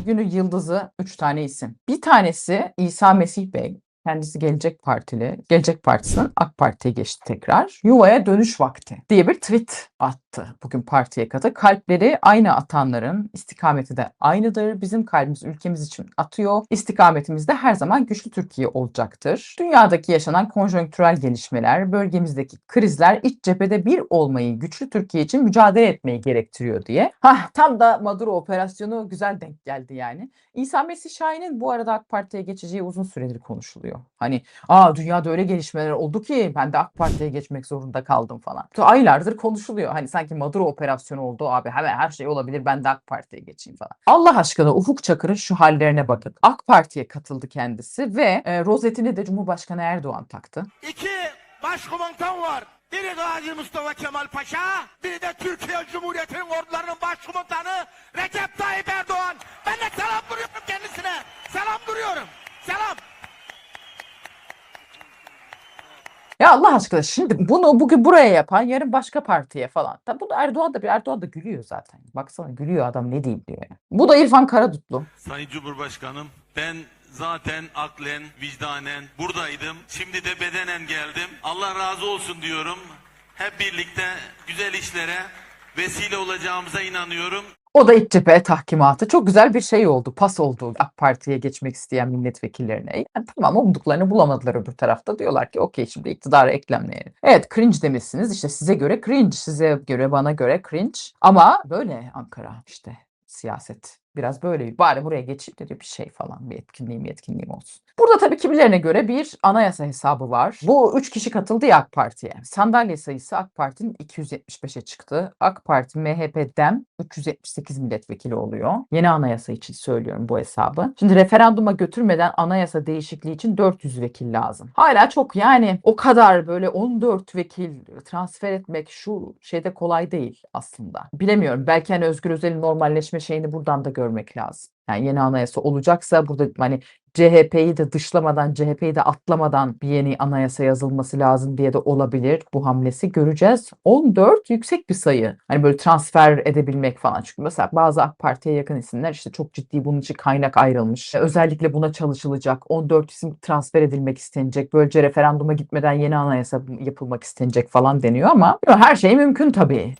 Bugünün yıldızı 3 tane isim. Bir tanesi İsa Mesih Bey. Kendisi Gelecek Partili. Gelecek Partisi'nin AK Parti'ye geçti tekrar. Yuvaya dönüş vakti diye bir tweet attı bugün partiye katı. Kalpleri aynı atanların istikameti de aynıdır. Bizim kalbimiz ülkemiz için atıyor. İstikametimiz de her zaman güçlü Türkiye olacaktır. Dünyadaki yaşanan konjonktürel gelişmeler, bölgemizdeki krizler iç cephede bir olmayı, güçlü Türkiye için mücadele etmeyi gerektiriyor diye. Hah tam da Maduro operasyonu güzel denk geldi yani. İsa Mesih Şahin'in bu arada AK Parti'ye geçeceği uzun süredir konuşuluyor. Hani aa dünyada öyle gelişmeler oldu ki ben de AK Parti'ye geçmek zorunda kaldım falan. Aylardır konuşuluyor. Hani sanki Maduro operasyonu oldu abi hemen her şey olabilir ben de AK Parti'ye geçeyim falan. Allah aşkına Ufuk Çakır'ın şu hallerine bakın. AK Parti'ye katıldı kendisi ve e, rozetini de Cumhurbaşkanı Erdoğan taktı. İki başkomutan var. Biri Gazi Mustafa Kemal Paşa, biri de Türkiye Cumhuriyeti'nin ordularının başkomutanı Recep Tayyip Erdoğan. Ya Allah aşkına şimdi bunu bugün buraya yapan yarın başka partiye falan. Tabi bu da Erdoğan da bir Erdoğan da gülüyor zaten. Baksana gülüyor adam ne diyeyim diyor. Bu da İrfan Karadutlu. Sayın Cumhurbaşkanım ben zaten aklen, vicdanen buradaydım. Şimdi de bedenen geldim. Allah razı olsun diyorum. Hep birlikte güzel işlere vesile olacağımıza inanıyorum. O da iç cephe tahkimatı. Çok güzel bir şey oldu. Pas oldu AK Parti'ye geçmek isteyen milletvekillerine. Yani tamam umduklarını bulamadılar öbür tarafta. Diyorlar ki okey şimdi iktidara eklemleyelim. Evet cringe demişsiniz. İşte size göre cringe. Size göre bana göre cringe. Ama böyle Ankara işte siyaset. Biraz böyle bari buraya geçeyim de diyor bir şey falan bir etkinliğim yetkinliğim olsun. Burada tabii kimilerine göre bir anayasa hesabı var. Bu üç kişi katıldı ya AK Parti'ye. Sandalye sayısı AK Parti'nin 275'e çıktı. AK Parti, MHP, DEM 378 milletvekili oluyor. Yeni anayasa için söylüyorum bu hesabı. Şimdi referanduma götürmeden anayasa değişikliği için 400 vekil lazım. Hala çok yani o kadar böyle 14 vekil transfer etmek şu şeyde kolay değil aslında. Bilemiyorum. Belki hani Özgür Özel'in normalleşme şeyini buradan da görmek lazım. Yani yeni anayasa olacaksa burada hani CHP'yi de dışlamadan, CHP'yi de atlamadan bir yeni anayasa yazılması lazım diye de olabilir bu hamlesi. Göreceğiz. 14 yüksek bir sayı. Hani böyle transfer edebilmek falan. Çünkü mesela bazı AK Parti'ye yakın isimler işte çok ciddi bunun için kaynak ayrılmış. Özellikle buna çalışılacak. 14 isim transfer edilmek istenecek. Böylece referanduma gitmeden yeni anayasa yapılmak istenecek falan deniyor ama her şey mümkün tabii.